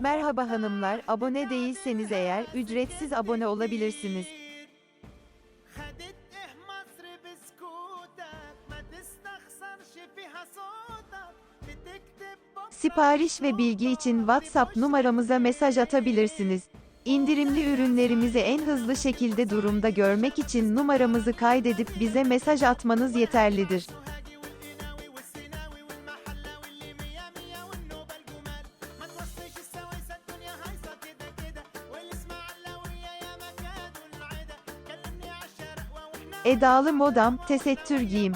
Merhaba hanımlar, abone değilseniz eğer ücretsiz abone olabilirsiniz. Sipariş ve bilgi için WhatsApp numaramıza mesaj atabilirsiniz. İndirimli ürünlerimizi en hızlı şekilde durumda görmek için numaramızı kaydedip bize mesaj atmanız yeterlidir. Edalı modam, tesettür giyim.